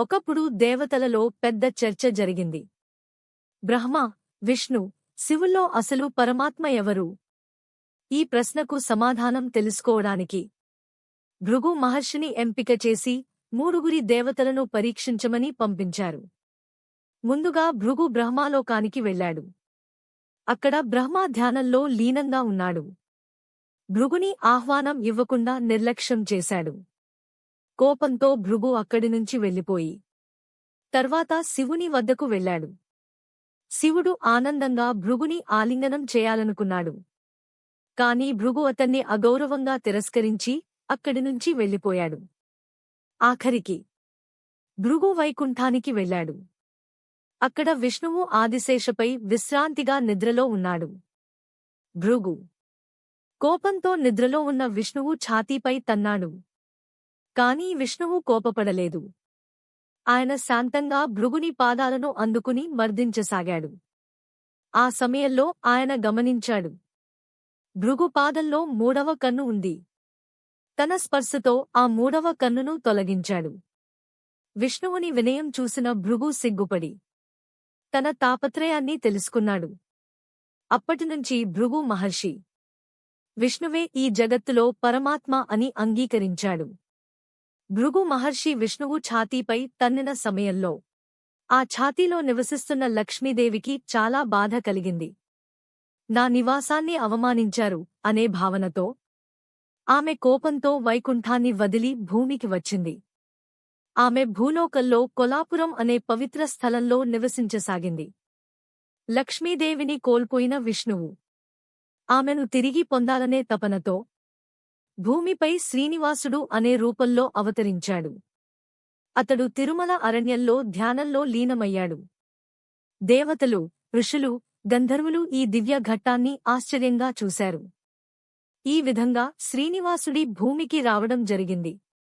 ఒకప్పుడు దేవతలలో పెద్ద చర్చ జరిగింది. బ్రహ్మ విష్ణు శివుల్లో అసలు పరమాత్మ ఎవరు? ఈ ప్రశ్నకు సమాధానం తెలుసుకోవడానికి భృగు మహర్షిని ఎంపిక చేసి మూడుగురి దేవతలను పరీక్షించమని పంపించారు. ముందుగా భృగు బ్రహ్మాలోకానికి వెళ్ళాడు. అక్కడ బ్రహ్మ ధ్యానంలో లీనంగా ఉన్నాడు. భృగుని ఆహ్వానం ఇవ్వకుండా నిర్లక్ష్యం చేశాడు. కోపంతో భృగు అక్కడినుంచి వెళ్ళిపోయి. తర్వాత శివుని వద్దకు వెళ్ళాడు. శివుడు ఆనందంగా భృగుని ఆలింగనం చేయాలనుకున్నాడు. కాని భృగు అతన్ని అగౌరవంగా తిరస్కరించి అక్కడినుంచి వెళ్ళిపోయాడు. ఆఖరికి భృగు వైకుంఠానికి వెళ్ళాడు. అక్కడ విష్ణువు ఆదిశేషపై విశ్రాంతిగా నిద్రలో ఉన్నాడు. భృగు కోపంతో నిద్రలో ఉన్న విష్ణువు ఛాతీపై తన్నాడు. కాని విష్ణువు కోపపడలేదు. ఆయన శాంతంగా భృగుని పాదాలను అందుకుని మర్దించసాగాడు. ఆ సమయంలో ఆయన గమనించాడు. భృగు పాదంలో మూడవ కన్ను ఉంది. తన స్పర్శతో ఆ మూడవ కన్నును తొలగించాడు. విష్ణువుని వినయం చూసిన భృగు సిగ్గుపడి తన తాపత్రయాన్ని తెలుసుకున్నాడు. అప్పటినుంచి భృగు మహర్షి విష్ణువే ఈ జగత్తులో పరమాత్మ అని అంగీకరించాడు. భృగు మహర్షి విష్ణువు ఛాతీపై తన్నిన సమయంలో ఆ ఛాతీలో నివసిస్తున్న లక్ష్మీదేవికి చాలా బాధ కలిగింది. నా నివాసాన్ని అవమానించారు అనే భావనతో ఆమె కోపంతో వైకుంఠాన్ని వదిలి భూమికి వచ్చింది. ఆమె భూలోకల్లో కొలాపురం అనే పవిత్ర స్థలంలో నివసించసాగింది. లక్ష్మీదేవిని కోల్పోయిన విష్ణువు ఆమెను తిరిగి పొందాలనే తపనతో భూమిపై శ్రీనివాసుడు అనే రూపంలో అవతరించాడు. అతడు తిరుమల అరణ్యంలో ధ్యానంలో లీనమయ్యాడు. దేవతలు ఋషులు గంధర్వులు ఈ దివ్య ఘట్టాన్ని ఆశ్చర్యంగా చూశారు. ఈ విధంగా శ్రీనివాసుడి భూమికి రావడం జరిగింది.